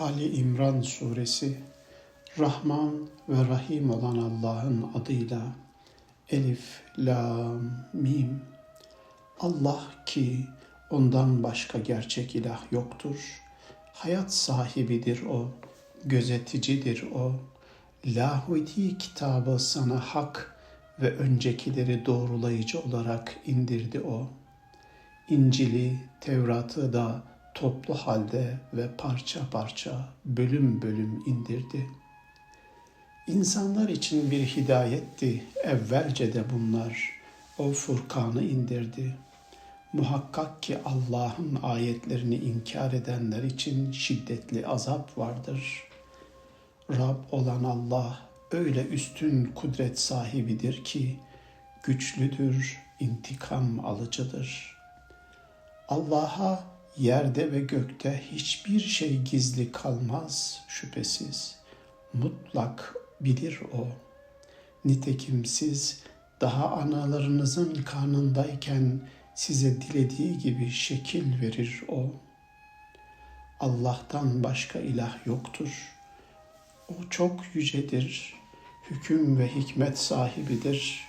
Ali İmran Suresi Rahman ve Rahim olan Allah'ın adıyla Elif, Lam, Mim Allah ki ondan başka gerçek ilah yoktur. Hayat sahibidir o, gözeticidir o. Lahudi kitabı sana hak ve öncekileri doğrulayıcı olarak indirdi o. İncil'i, Tevrat'ı da toplu halde ve parça parça, bölüm bölüm indirdi. İnsanlar için bir hidayetti evvelce de bunlar. O Furkan'ı indirdi. Muhakkak ki Allah'ın ayetlerini inkar edenler için şiddetli azap vardır. Rab olan Allah öyle üstün kudret sahibidir ki güçlüdür, intikam alıcıdır. Allah'a yerde ve gökte hiçbir şey gizli kalmaz şüphesiz. Mutlak bilir o. Nitekim siz daha analarınızın karnındayken size dilediği gibi şekil verir o. Allah'tan başka ilah yoktur. O çok yücedir, hüküm ve hikmet sahibidir.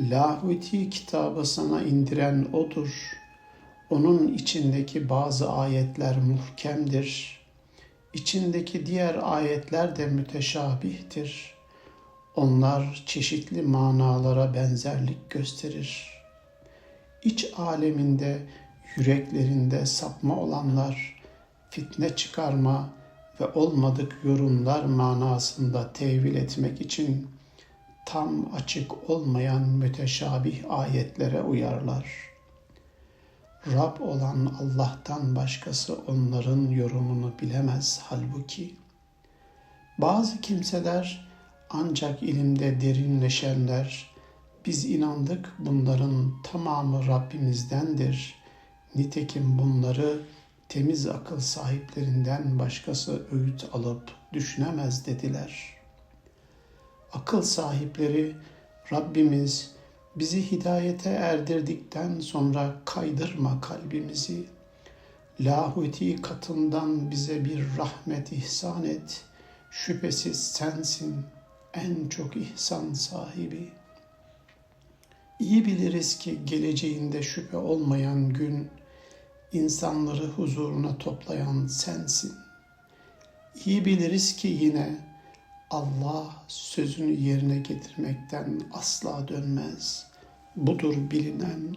Lahuti kitabı sana indiren O'dur.'' Onun içindeki bazı ayetler muhkemdir. İçindeki diğer ayetler de müteşabihtir. Onlar çeşitli manalara benzerlik gösterir. İç aleminde, yüreklerinde sapma olanlar, fitne çıkarma ve olmadık yorumlar manasında tevil etmek için tam açık olmayan müteşabih ayetlere uyarlar.'' Rab olan Allah'tan başkası onların yorumunu bilemez halbuki. Bazı kimseler ancak ilimde derinleşenler, biz inandık bunların tamamı Rabbimizdendir. Nitekim bunları temiz akıl sahiplerinden başkası öğüt alıp düşünemez dediler. Akıl sahipleri Rabbimiz Bizi hidayete erdirdikten sonra kaydırma kalbimizi. Lahuti katından bize bir rahmet ihsan et. Şüphesiz sensin en çok ihsan sahibi. İyi biliriz ki geleceğinde şüphe olmayan gün insanları huzuruna toplayan sensin. İyi biliriz ki yine Allah sözünü yerine getirmekten asla dönmez. Budur bilinen